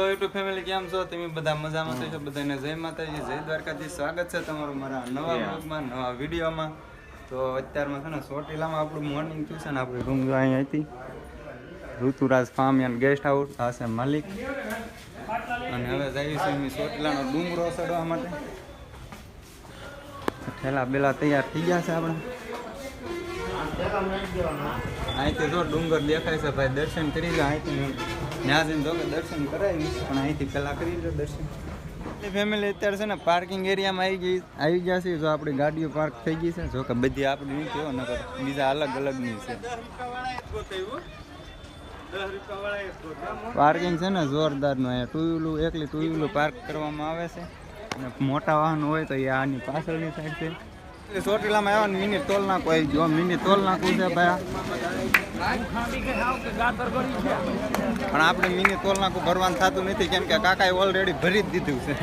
Hello YouTube family કેમ છો? તમે બધા મજામાં છો? બધાને જય માતાજી જય દ્વારકાથી સ્વાગત છે તમારું મારા નવા બ્લોગમાં નવા વિડીયોમાં. તો અત્યારમાં છે ને ચોટીલામાં આપણું મોર્નિંગ થયું છે ને આપણી રૂમ જો અહીંયા હતી. Rituraj farm and guest house આ છે માલિક. અને હવે જઈએ છીએ અમે ચોટીલાનો ડુંગરો ચડવા માટે. ઠેલા બેલા તૈયાર થઈ ગયા છે આપણે. અહીંથી જો ડુંગર દેખાય છે ભાઈ દર્શન કરી લો અહીંથી ત્યાં જઈને દર્શન કરાવી પણ અહીંથી પહેલાં કરી લો દર્શન. ફેમિલી અત્યારે છે ને પાર્કિંગ એરિયામાં આવી ગઈ આવી ગયા છે, જો આપણી ગાડીઓ પાર્ક થઈ ગઈ છે, જો બધી આપણી થયો નકર બીજા અલગ અલગની છે. પાર્કિંગ છે ને જોરદારનું અહીંયા ટુ વ્હીલું એકલી ટુ વ્હીલું પાર્ક કરવામાં આવે છે. અને મોટા વાહન હોય તો એ આની પાછળની સાઈડ છે. એટલે ચોટીલામાં આવ્યા ને મિની ટોલ નાકું આવી ગયો, મિની ટોલ નાકું છે ભાઈ. પણ આપણે મિની ટોલ નાકું ભરવાનું થતું નથી, કેમ કે કાકાએ ઓલરેડી ભરી જ દીધું છે.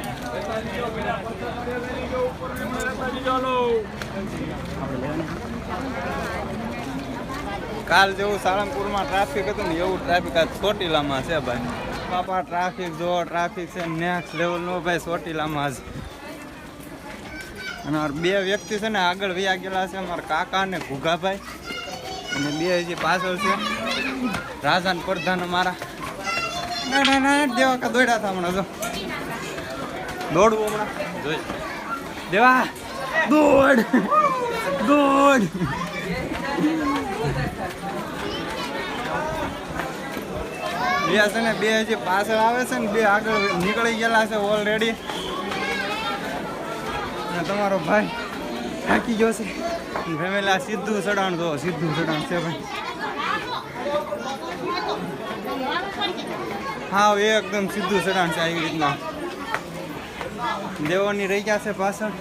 કાલ જેવું સાળંગપુરમાં ટ્રાફિક હતું ને, એવું ટ્રાફિક આ ચોટીલામાં છે ભાઈ. બાપા ટ્રાફિક જો ટ્રાફિક છે નેક્સ્ટ લેવલનો ભાઈ ચોટીલામાં છે અને બે વ્યક્તિ છે ને, આગળ વ્યા ગયેલા છે, અમારા કાકા ને ઘુઘાભાઈ અને બે હજી પાછળ છે. પ્રધાન મારા ના ના ના દેવા કા દોડ્યા હતા હમણાં જો. દોડવું હમણાં? જોઈ. દેવા દોડ દોડ. બે છે ને બે હજી પાછળ આવે છે ને બે આગળ નીકળી ગયેલા છે ઓલરેડી અને તમારો ભાઈ? થાકી ગયો છે. ફેમેલા સીધું ચડાણ જો સીધું ચડાણ છે ભાઈ. હા એકદમ સીધું ચડાણ છે આવી રીતના. દેવોની રહી ગયા છે પાછળ.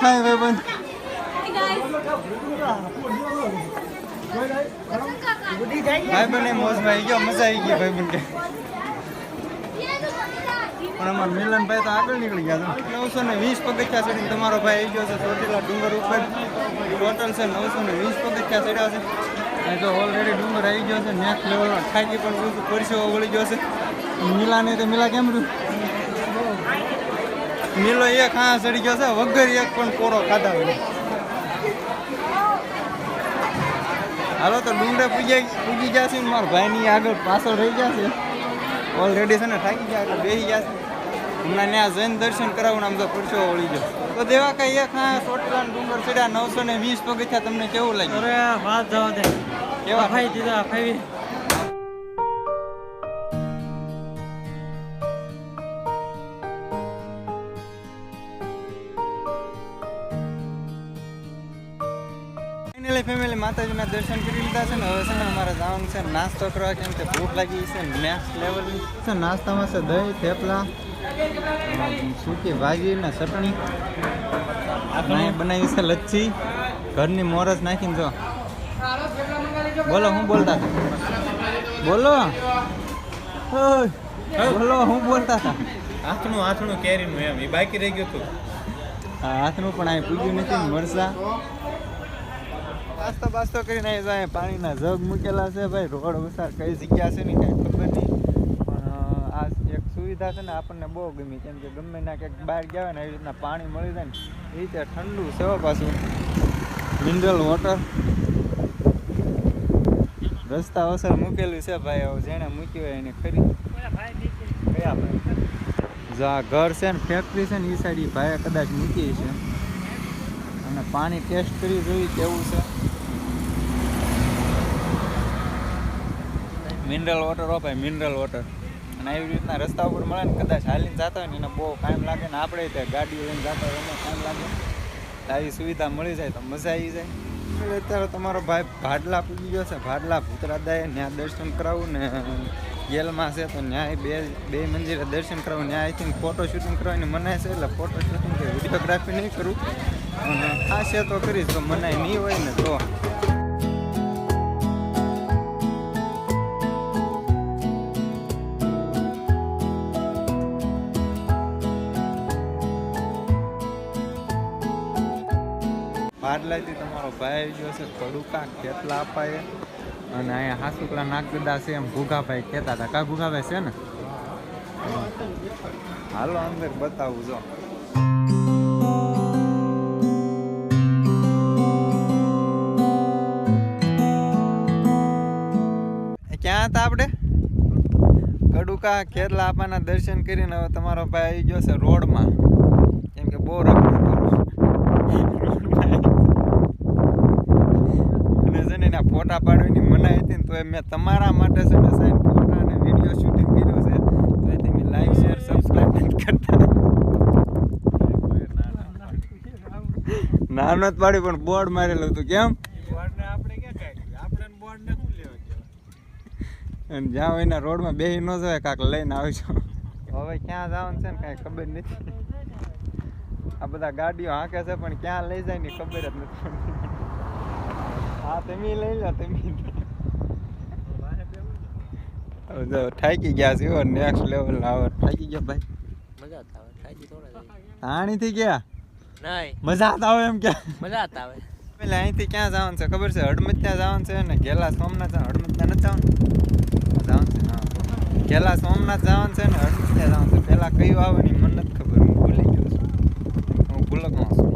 હાય ભાઈ બંધ ભાઈ બને મોજમાં આવી ગયો મજા આવી ગઈ ભાઈ બન કે. પણ અમારા મિલનભાઈ તો આગળ નીકળી ગયા છે. નવસો ને વીસ પગથિયા ચડીને તમારો ભાઈ આવી ગયો છે ચોટીલા ડુંગર ઉપર. ટોટલ છે નવસો ને વીસ પગથિયા ચડ્યા છે. તો ઓલરેડી ડુંગર આવી ગયો છે. નેક્સ્ટ લેવલમાં થાકી પણ બધું પરસેવો વળી ગયો છે. મિલા નહીં તો મિલા કેમ રહ્યું? મિલો એક હા ચડી ગયો છે. વગર એક પણ કોરો ખાધા હોય. હાલો તો ડુંગરે પૂજી પૂજી ગયા છે મારા ભાઈની આગળ પાછળ રહી ગયા છે. ઓલરેડી છે ને થાકી ગયા એટલે બેસી ગયા છે. હમણાં ત્યાં જૈન દર્શન કરાવું આમ તો ખુરશો વળી ગયો. તો દેવા કઈ એક હા ચોટીલા ડુંગર ચડ્યા નવસો ને વીસ પગથિયા તમને કેવું લાગ્યું? અરે વાત જવા દે. કેવા? ખાઈ દીધા ફાઈ ફાઇનલી ફેમિલી માતાજીના દર્શન કરી લીધા છે ને હવે છે ને અમારે જવાનું છે નાસ્તો કરવા કેમ કે ભૂખ લાગી છે નેક્સ્ટ લેવલની છે નાસ્તામાં છે દહીં થેપલા સૂકી ભાજી ને ચટણી. બનાવી છે લચ્છી. ઘરની મોરસ નાખીને જો. બોલો હું બોલતા બોલો. બોલો હું બોલતા હતા? હાથનું હાથનું કેરીનું એમ. એ બાકી રહી ગયું હતું. હાથનું પણ અહીં પૂજ્યું નથી મરસા નાસ્તો બાસ્તો કરીને અહીં જાય પાણીના જગ મૂકેલા છે ભાઈ. રોડ વસાર કઈ જગ્યા છે ને કાંઈ ખબર નહીં. પણ આ એક સુવિધા છે ને આપણને બહુ ગમી. કેમ કે ગમે ના ક્યાંક બહાર ગયા હોય ને એવી રીતના પાણી મળી જાય ને, એ રીતે ઠંડુ છે પાછું. મિનરલ વોટર રસ્તા અસર મૂકેલું છે ભાઈ. હવે જેણે મૂક્યું હોય એને ખરી. કયા ભાઈ? જો આ ઘર છે ને ફેક્ટરી છે ને એ સાઈડ ભાઈએ કદાચ મૂકી છે. અને પાણી ટેસ્ટ કરી જોઈ કેવું છે. મિનરલ વોટર વાપરાય મિનરલ વોટર અને એવી રીતના રસ્તા ઉપર મળે ને કદાચ હાલીને જતા હોય ને એને બહુ ટાઈમ લાગે ને આપણે ત્યાં ગાડીઓ લઈને જતા હોય એને ટાઈમ લાગે. આવી સુવિધા મળી જાય તો મજા આવી જાય. અત્યારે તમારો ભાઈ ભાડલા પૂજી ગયો છે, ભાડલા ભૂતરાદાએ ત્યાં દર્શન કરાવું ને ગેલમાં છે તો ન્યાય બે બે મંદિરે દર્શન કરાવું, ન્યાય આઈ થિંક ફોટો શૂટિંગ કરવાની મનાય છે એટલે ફોટો શૂટિંગ કે વિડીયોગ્રાફી નહીં કરું. અને ખાશે તો કરીશ તો મનાય નહીં હોય ને તો. પાડલાથી તમારો ભાઈ ગયો છે. કડુકા કેટલા અપાય? અને અહીંયા હાસુકલા નાગદા છે એમ ભૂગાભાઈ કહેતા હતા. કા ભૂગાભાઈ છે ને? હાલો અંદર બતાવું જો. ક્યાં હતા આપણે? કડુકા ખેરલા આપાના દર્શન કરીને હવે તમારો ભાઈ આવી ગયો છે રોડમાં. કેમ કે બહુ રખડતો અને છે ને એના ફોટા પાડવાની મનાઈ હતી ને તો મેં તમારા માટે છે ને સાહેબ ફોટા અને વીડિયો શૂટિંગ કર્યું છે. તો તમે લાઈક શેર સબસ્ક્રાઈબ નથી કરતા. નામ જ પાડી, પણ બોર્ડ મારેલું હતું. કેમ? અને જ્યાં એના રોડમાં બેસી ન જાય કાંક લઈને આવીશું હવે ક્યાં જવાનું છે ને કાંઈ ખબર નથી. આ બધા ગાડીઓ હાંકે છે, પણ ક્યાં લઈ જાય ને ખબર જ નથી. હા તમે લઈ લો તમે હવે જો થાકી ગયા છે નેક્સ્ટ લેવલ આવે થાકી ગયા ભાઈ. મજા આવે થાકી થોડા આણીથી ગયા? નહીં. મજા આવતા આવે એમ ક્યાં મજા આવતા આવે. પેલા અહીંથી ક્યાં જવાનું છે ખબર છે? હડમત્યા જવાનું છે ને ગેલા સોમનાથ હડમત્યા નથી જવાનું? જવાનું છે હા. ગેલા સોમનાથ જવાનું છે ને હડમત્યા જવાનું છે. પેલા કયું આવે ને ઈ મને નથી ખબર હું ભૂલી ગયો છું હું ભૂલકમાં છું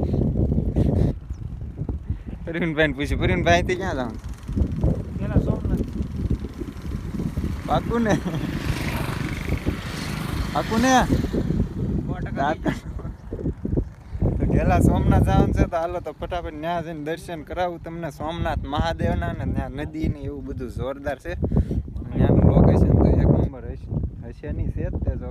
પ્રવીણભાઈ પૂછ્યું પ્રવીણભાઈ અહીંથી ક્યાં જવાનું પાકું ને પાકું ને તો ગેલા સોમનાથ જવાનું છે તો હાલો તો ફટાફટ ત્યાં જઈને દર્શન કરાવું તમને સોમનાથ મહાદેવના ને ત્યાં નદી ને એવું બધું જોરદાર છે ત્યાંનું લોકેશન તો એક નંબર હશે હશે નહીં છે જ તે જો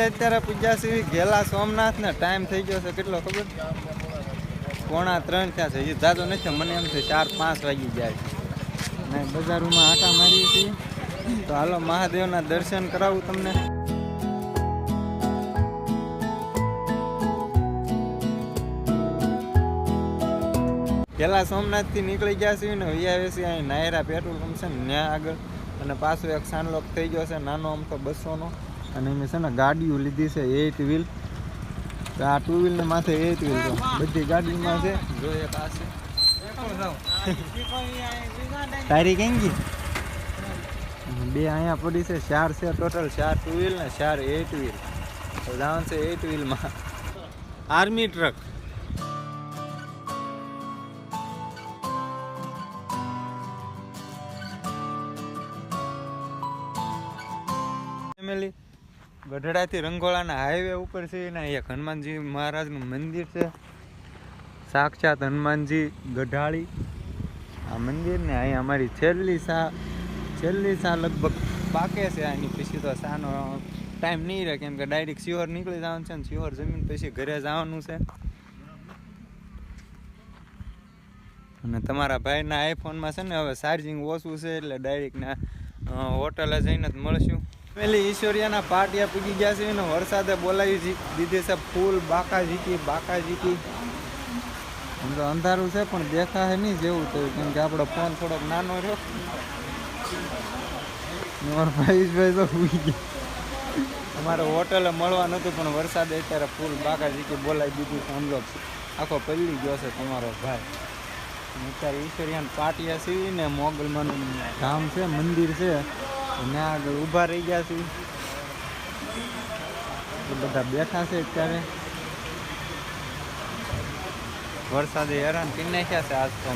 કે અત્યારે પૂજ્યા સુધી ગેલા સોમનાથ ને ટાઈમ થઈ ગયો છે. કેટલો ખબર? પોણા ત્રણ ત્યાં છે. એ જાજો નથી, મને એમ છે ચાર પાંચ વાગી જાય ને બજારોમાં આટા મારી હતી તો હાલો, મહાદેવના દર્શન કરાવું તમને. પેલા સોમનાથથી નીકળી ગયા છીએ ને વીઆઈસી અહીં નાયરા પેટ્રોલ પંપ છે ને, ત્યાં આગળ. અને પાછું એક સાનલોક થઈ ગયો છે, નાનો અમથો બસોનો. અને મેં છે ને ગાડીઓ લીધી છે એઇટ વ્હીલ આ ટુ વ્હીલ ને માથે એઇટ વ્હીલ તો. બધી ગાડીમાં છે. પાસે તારી કેમ ગઈ? બે અહીંયા પડી છે, ચાર છે ટોટલ ચાર ટુ વ્હીલ ને ચાર એટ વ્હીલ તો છે એટ વ્હીલમાં આર્મી ટ્રક ગઢડાથી રંગોળાના હાઈવે ઉપર છે ને એક હનુમાનજી મહારાજનું મંદિર છે. સાક્ષાત હનુમાનજી ગઢાળી. આ મંદિર ને અહીં અમારી છેલ્લી સા છેલ્લી સા લગભગ પાકે છે આની પછી તો સાનો ટાઈમ નહીં રહે, કેમ કે ડાયરેક્ટ સિહોર નીકળી જવાનું છે ને સિહોર જમીન પછી ઘરે જવાનું છે. અને તમારા ભાઈના આઈફોનમાં છે ને હવે ચાર્જિંગ ઓછું છે એટલે ડાયરેક્ટ ના હોટલે જઈને જ મળશું. પેલી ઈશ્વરિયાના પાટિયા પૂગી ગયા છે ને વરસાદે બોલાવી દીધી છે ફૂલ બાકા જીકી બાકા જીકી આમ તો અંધારું છે, પણ દેખાય નહીં જેવું થયું, કેમ કે આપણો ફોન થોડોક નાનો રહ્યો. મારો ભાઈશભાઈ તો ઉગી ગયા. અમારે હોટલે મળવા નહોતું, પણ વરસાદે અત્યારે ફૂલ બાકા જીકી બોલાવી દીધું સમજો આખો પલ્લી ગયો છે તમારો ભાઈ. અત્યારે ઈશ્વરિયાન પાટિયા સીવી ને મોગલમાનું ધામ છે, મંદિર છે. ત્યાં આગળ ઊભા રહી ગયા છે એ બધા બેઠા છે અત્યારે. વરસાદે હેરાન કરી નાખ્યા છે આજ તો